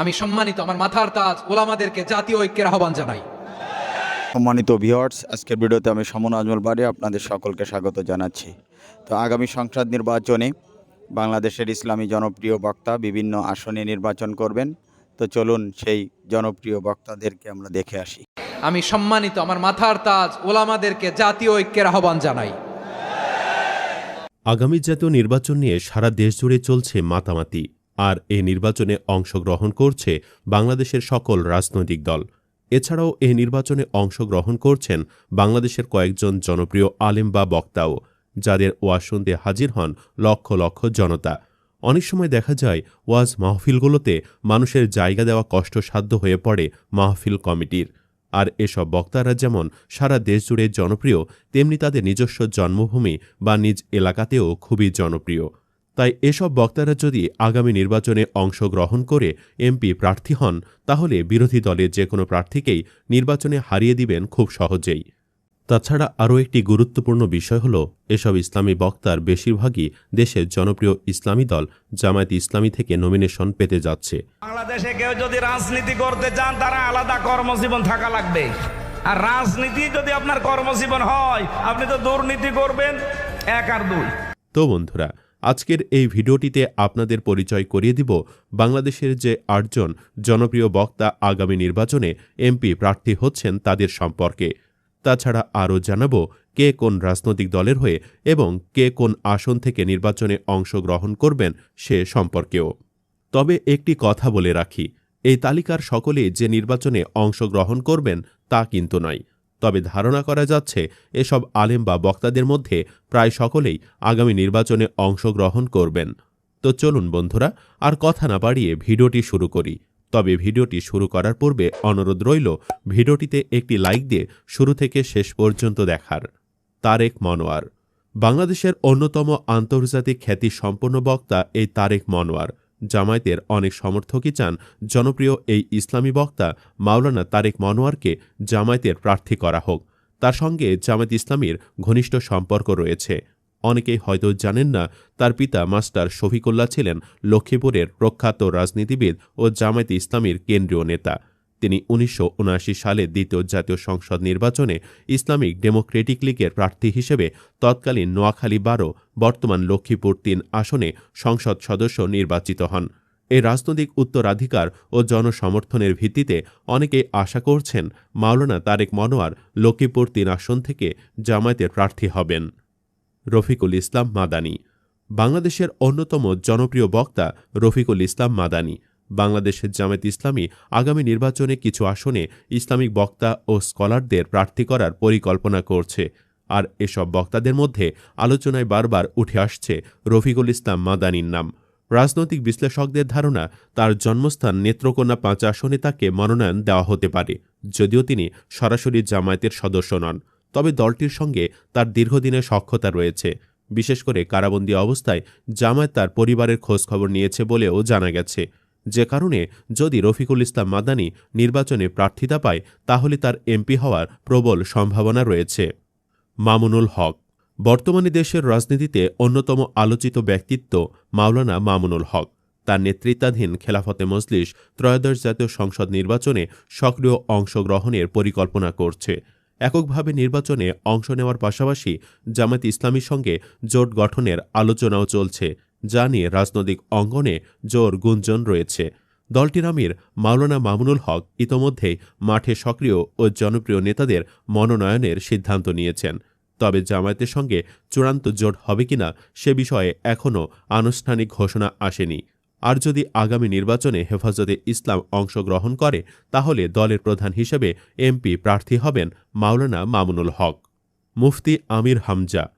আমি সম্মানিত আমার মাথার তাজ ওলামাদেরকে জাতীয় ঐক্যের আহ্বান জানাই। সম্মানিত ভিওয়ার্স আজকের ভিডিওতে আমি সমন আজমল বাড়ি আপনাদের সকলকে স্বাগত জানাচ্ছি। তো আগামী সংসদ নির্বাচনে বাংলাদেশের ইসলামী জনপ্রিয় বক্তা বিভিন্ন আসনে নির্বাচন করবেন। তো চলুন সেই জনপ্রিয় বক্তাদেরকে আমরা দেখে আসি। আমি সম্মানিত আমার মাথার তাজ ওলামাদেরকে জাতীয় ঐক্যের আহ্বান জানাই। আগামী জাতীয় নির্বাচন নিয়ে সারা দেশ জুড়ে চলছে মাতামাতি। আর এ নির্বাচনে অংশগ্রহণ করছে বাংলাদেশের সকল রাজনৈতিক দল। এছাড়াও এ নির্বাচনে অংশগ্রহণ করছেন বাংলাদেশের কয়েকজন জনপ্রিয় আলেম বা বক্তাও, যাদের ওয়াজ হাজির হন লক্ষ লক্ষ জনতা। অনেক সময় দেখা যায়, ওয়াজ মাহফিলগুলোতে মানুষের জায়গা দেওয়া কষ্টসাধ্য হয়ে পড়ে মাহফিল কমিটির। আর এসব বক্তারা যেমন সারা দেশ জুড়ে জনপ্রিয়, তেমনি তাদের নিজস্ব জন্মভূমি বা নিজ এলাকাতেও খুবই জনপ্রিয়। তাই এসব বক্তারা যদি আগামী নির্বাচনে অংশগ্রহণ করে এমপি প্রার্থী হন তাহলে বিরোধী দলের যে কোনো প্রার্থীকেই নির্বাচনে হারিয়ে দিবেন খুব সহজেই। তাছাড়া আরও একটি গুরুত্বপূর্ণ বিষয় হল এসব ইসলামী বক্তার বেশিরভাগই দেশের জনপ্রিয় ইসলামী দল জামায়াত ইসলামী থেকে নমিনেশন পেতে যাচ্ছে। বাংলাদেশে কেউ যদি রাজনীতি করতে চান তারা আলাদা কর্মজীবন থাকা লাগবে। আর রাজনীতি যদি আপনার কর্মজীবন হয় আপনি তো দুর্নীতি করবেন এক আর দুই। তো বন্ধুরা আজকের এই ভিডিওটিতে আপনাদের পরিচয় করিয়ে দিব বাংলাদেশের যে আটজন জনপ্রিয় বক্তা আগামী নির্বাচনে এমপি প্রার্থী হচ্ছেন তাদের সম্পর্কে। তাছাড়া আরও জানাব কে কোন রাজনৈতিক দলের হয়ে এবং কে কোন আসন থেকে নির্বাচনে অংশগ্রহণ করবেন সে সম্পর্কেও। তবে একটি কথা বলে রাখি, এই তালিকার সকলেই যে নির্বাচনে অংশগ্রহণ করবেন তা কিন্তু নয়। তবে ধারণা করা যাচ্ছে, এসব আলেম বা বক্তাদের মধ্যে প্রায় সকলেই আগামী নির্বাচনে অংশগ্রহণ করবেন। তো চলুন বন্ধুরা, আর কথা না বাড়িয়ে ভিডিওটি শুরু করি। তবে ভিডিওটি শুরু করার পূর্বে অনুরোধ রইল, ভিডিওটিতে একটি লাইক দিয়ে শুরু থেকে শেষ পর্যন্ত দেখার। তারেক মনোয়ার। বাংলাদেশের অন্যতম আন্তর্জাতিক খ্যাতি সম্পন্ন বক্তা এই তারেক মনোয়ার। জামায়াতের অনেক সমর্থকই চান জনপ্রিয় এই ইসলামী বক্তা মাওলানা তারেক মনোয়ারকে জামায়াতের প্রার্থী করা হোক। তার সঙ্গে জামায়াত ইসলামীর ঘনিষ্ঠ সম্পর্ক রয়েছে। অনেকেই হয়তো জানেন না, তার পিতা মাস্টার শফিকুল্লাহ ছিলেন লক্ষ্মীপুরের প্রখ্যাত রাজনীতিবিদ ও জামায়াত ইসলামীর কেন্দ্রীয় নেতা। তিনি উনিশশো উনআশি সালে দ্বিতীয় জাতীয় সংসদ নির্বাচনে ইসলামিক ডেমোক্রেটিক লীগের প্রার্থী হিসেবে তৎকালীন নোয়াখালী বারো, বর্তমান লক্ষ্মীপুর তিন আসনে সংসদ সদস্য নির্বাচিত হন। এই রাজনৈতিক উত্তরাধিকার ও জনসমর্থনের ভিত্তিতে অনেকেই আশা করছেন মাওলানা তারেক মনোয়ার লক্ষ্মীপুর তিন আসন থেকে জামায়াতের প্রার্থী হবেন। রফিকুল ইসলাম মাদানী। বাংলাদেশের অন্যতম জনপ্রিয় বক্তা রফিকুল ইসলাম মাদানী। বাংলাদেশের জামায়াত ইসলামী আগামী নির্বাচনে কিছু আসনে ইসলামিক বক্তা ও স্কলারদের প্রার্থী করার পরিকল্পনা করছে। আর এসব বক্তাদের মধ্যে আলোচনায় বারবার উঠে আসছে রফিকুল ইসলাম মাদানীর নাম। রাজনৈতিক বিশ্লেষকদের ধারণা, তার জন্মস্থান নেত্রকোনা পাঁচ আসনে তাকে মনোনয়ন দেওয়া হতে পারে, যদিও তিনি সরাসরি জামায়াতের সদস্য নন। তবে দলটির সঙ্গে তার দীর্ঘদিনের সক্ষতা রয়েছে। বিশেষ করে কারাবন্দী অবস্থায় জামায়াত তার পরিবারের খোঁজখবর নিয়েছে বলেও জানা গেছে। যে কারণে যদি রফিকুল ইসলাম মাদানী নির্বাচনে প্রার্থিতা পায়, তাহলে তার এমপি হওয়ার প্রবল সম্ভাবনা রয়েছে। মামুনুল হক, বর্তমানে দেশের রাজনীতিতে অন্যতম আলোচিত ব্যক্তিত্ব মাওলানা মামুনুল হক। তার নেতৃত্বাধীন খেলাফতে মজলিস ত্রয়োদশ জাতীয় সংসদ নির্বাচনে সক্রিয় অংশগ্রহণের পরিকল্পনা করছে। এককভাবে নির্বাচনে অংশ নেওয়ার পাশাপাশি জামাত ইসলামীর সঙ্গে জোট গঠনের আলোচনাও চলছে। যা নিয়ে রাজনৈতিক অঙ্গনে জোর গুঞ্জন রয়েছে। দলটির আমির মাওলানা মামুনুল হক ইতোমধ্যেই মাঠে সক্রিয় ও জনপ্রিয় নেতাদের মনোনয়নের সিদ্ধান্ত নিয়েছেন। তবে জামায়াতের সঙ্গে চূড়ান্ত জোট হবে কিনা সে বিষয়ে এখনও আনুষ্ঠানিক ঘোষণা আসেনি। আর যদি আগামী নির্বাচনে হেফাজতে ইসলাম অংশগ্রহণ করে, তাহলে দলের প্রধান হিসেবে এমপি প্রার্থী হবেন মাওলানা মামুনুল হক। মুফতি আমির হামজা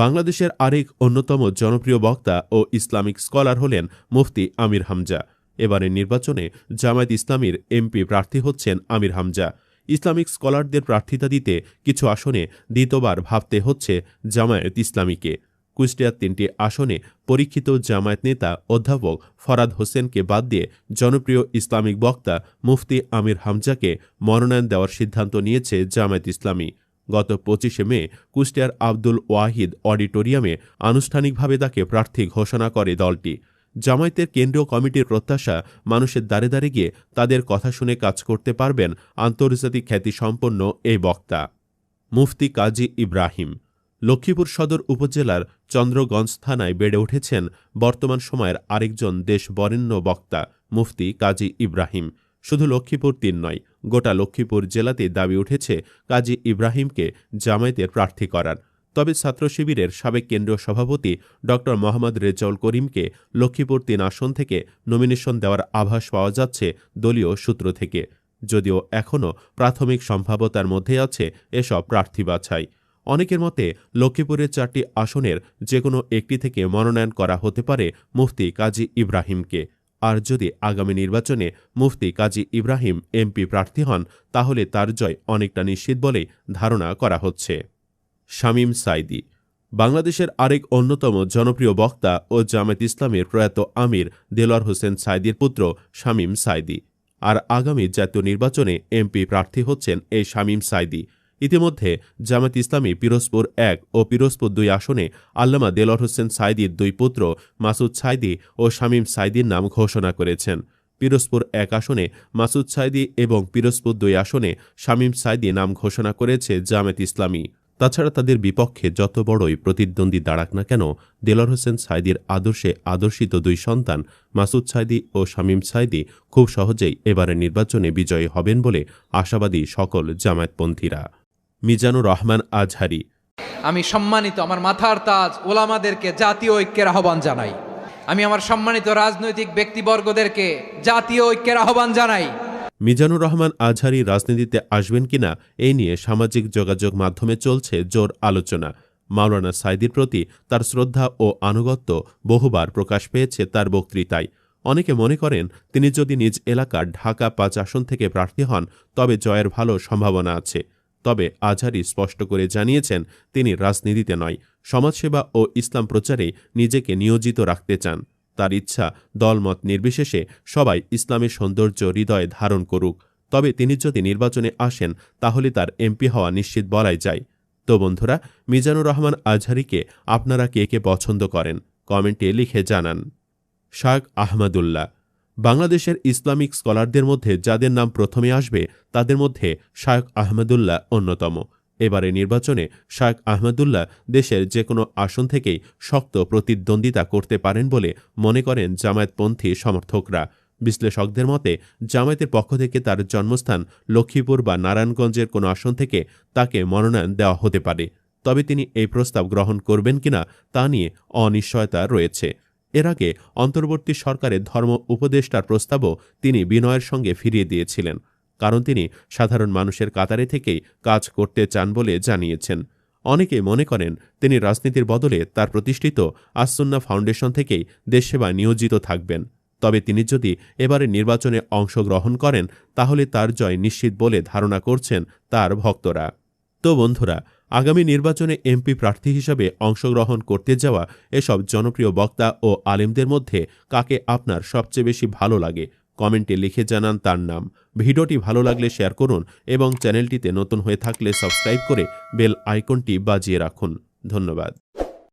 বাংলাদেশের আরেক অন্যতম জনপ্রিয় বক্তা ও ইসলামিক স্কলার হলেন মুফতি আমির হামজা। এবারের নির্বাচনে জামায়াত ইসলামীর এমপি প্রার্থী হচ্ছেন আমির হামজা। ইসলামিক স্কলারদের প্রার্থিতা দিতে কিছু আসনে দ্বিতীয়বার ভাবতে হচ্ছে জামায়াত ইসলামীকে। কুষ্টিয়ার তিনটি আসনে পরীক্ষিত জামায়াত নেতা অধ্যাপক ফরাদ হোসেনকে বাদ দিয়ে জনপ্রিয় ইসলামিক বক্তা মুফতি আমির হামজাকে মনোনয়ন দেওয়ার সিদ্ধান্ত নিয়েছে জামায়াত ইসলামী। গত পঁচিশে মে কুষ্টিয়ার আব্দুল ওয়াহিদ অডিটোরিয়ামে আনুষ্ঠানিকভাবে তাকে প্রার্থী ঘোষণা করে দলটি। জামায়াতের কেন্দ্রীয় কমিটির প্রত্যাশা, মানুষের দ্বারে দ্বারে গিয়ে তাদের কথা শুনে কাজ করতে পারবেন আন্তর্জাতিক খ্যাতিসম্পন্ন এই বক্তা। মুফতি কাজী ইব্রাহিম। লক্ষ্মীপুর সদর উপজেলার চন্দ্রগঞ্জ থানায় বেড়ে উঠেছেন বর্তমান সময়ের আরেকজন দেশ বরেণ্য বক্তা মুফতি কাজী ইব্রাহিম। শুধু লক্ষ্মীপুর তিন নয় গোটা লক্ষ্মীপুর জেলাতে দাবি উঠেছে, কাজী ইব্রাহিমকে জামায়াতের প্রার্থী করার। তবে ছাত্র শিবিরের সাবেক কেন্দ্রীয় সভাপতি ড. মোহাম্মদ রেজাউল করিমকে লক্ষ্মীপুর তিন আসন থেকে নমিনেশন দেওয়ার আভাস পাওয়া যাচ্ছে দলীয় সূত্র থেকে। যদিও এখনও প্রাথমিক সম্ভাব্যতার মধ্যে আছে এসব প্রার্থী বাছাই। অনেকের মতে, লক্ষ্মীপুরের চারটি আসনের যে কোনো একটি থেকে মনোনয়ন করা হতে পারে মুফতি কাজী ইব্রাহিমকে। আর যদি আগামী নির্বাচনে মুফতি কাজী ইব্রাহিম এমপি প্রার্থী হন, তাহলে তার জয় অনেকটা নিশ্চিত বলে ধারণা করা হচ্ছে। শামীম সাইদি বাংলাদেশের আরেক অন্যতম জনপ্রিয় বক্তা ও জামায়াত ইসলামের প্রয়াত আমির দেলোয়ার হোসেন সাইদির পুত্র শামীম সাইদি আর আগামী জাতীয় নির্বাচনে এমপি প্রার্থী হচ্ছেন এই শামীম সাইদি ইতিমধ্যে জামায়াত ইসলামী পিরোজপুর এক ও পিরোজপুর দুই আসনে আল্লামা দেলোয়ার হোসেন সাইদির দুই পুত্র, মাসুদ সাইদি ও শামীম সাইদির নাম ঘোষণা করেছেন। পিরোজপুর এক আসনে মাসুদ সাইদি এবং পিরোজপুর দুই আসনে শামীম সাইদি নাম ঘোষণা করেছে জামায়াত ইসলামী। তাছাড়া তাদের বিপক্ষে যত বড়ই প্রতিদ্বন্দ্বী দাঁড়াক না কেন দেলর হোসেন সাইদির আদর্শে আদর্শিত দুই সন্তান, মাসুদ সাইদি ও শামীম সাইদি খুব সহজেই এবারের নির্বাচনে বিজয়ী হবেন বলে আশাবাদী সকল জামায়াতপন্থীরা। মিজানুর রহমান আজহারি। আমি সম্মানিত আমার মাথার তাজ ওলামাদেরকে জাতীয় ঐক্যের আহ্বান জানাই। আমি আমার সম্মানিত রাজনৈতিক ব্যক্তিবর্গদেরকে জাতীয় ঐক্যের আহ্বান জানাই। মিজানুর রহমান আজহারি রাজনীতিতে আসবেন কিনা এই নিয়ে সামাজিক যোগাযোগ মাধ্যমে চলছে জোর আলোচনা। মাওলানা সাইদির প্রতি তার শ্রদ্ধা ও আনুগত্য বহুবার প্রকাশ পেয়েছে তার বক্তৃতায়। অনেকে মনে করেন তিনি যদি নিজ এলাকার ঢাকা পাঁচ আসন থেকে প্রার্থী হন তবে জয়ের ভালো সম্ভাবনা আছে। তবে আজহারি স্পষ্ট করে জানিয়েছেন, তিনি রাজনীতিতে নয়, সমাজসেবা ও ইসলাম প্রচারে নিজেকে নিয়োজিত রাখতে চান। তার ইচ্ছা দলমত নির্বিশেষে সবাই ইসলামের সৌন্দর্য হৃদয়ে ধারণ করুক। তবে তিনি যদি নির্বাচনে আসেন, তাহলে তার এমপি হওয়া নিশ্চিত বলাই যায়। তো বন্ধুরা, মিজানুর রহমান আজহারিকে আপনারা কে কে পছন্দ করেন? কমেন্টে লিখে জানান। শাক আহমদুল্লাহ। বাংলাদেশের ইসলামিক স্কলারদের মধ্যে যাদের নাম প্রথমে আসবে, তাদের মধ্যে শায়ক আহমেদুল্লাহ অন্যতম। এবারে নির্বাচনে শায়ক আহমেদুল্লাহ দেশের যে কোনো আসন থেকেই শক্ত প্রতিদ্বন্দ্বিতা করতে পারেন বলে মনে করেন জামায়াতপন্থী সমর্থকরা। বিশ্লেষকদের মতে, জামায়াতের পক্ষ থেকে তার জন্মস্থান লক্ষ্মীপুর বা নারায়ণগঞ্জের কোনো আসন থেকে তাকে মনোনয়ন দেওয়া হতে পারে। তবে তিনি এই প্রস্তাব গ্রহণ করবেন কিনা তা নিয়ে অনিশ্চয়তা রয়েছে। এর আগে অন্তর্বর্তী সরকারের ধর্ম উপদেষ্টার প্রস্তাবও তিনি বিনয়ের সঙ্গে ফিরিয়ে দিয়েছিলেন, কারণ তিনি সাধারণ মানুষের কাতারে থেকেই কাজ করতে চান বলে জানিয়েছেন। অনেকে মনে করেন তিনি রাজনীতির বদলে তার প্রতিষ্ঠিত আসন্না ফাউন্ডেশন থেকেই দেশসেবায় নিয়োজিত থাকবেন। তবে তিনি যদি এবারে নির্বাচনে অংশগ্রহণ করেন, তাহলে তার জয় নিশ্চিত বলে ধারণা করছেন তার ভক্তরা। তো বন্ধুরা আগামী নির্বাচনে এমপি প্রার্থী হিসাবে অংশগ্রহণ করতে যাওয়া এসব জনপ্রিয় বক্তা ও আলেমদের মধ্যে কাকে আপনার সবচেয়ে বেশি ভালো লাগে? কমেন্টে লিখে জানান তার নাম। ভিডিওটি ভালো লাগলে শেয়ার করুন এবং চ্যানেলটিতে নতুন হয়ে থাকলে সাবস্ক্রাইব করে বেল আইকনটি বাজিয়ে রাখুন। ধন্যবাদ।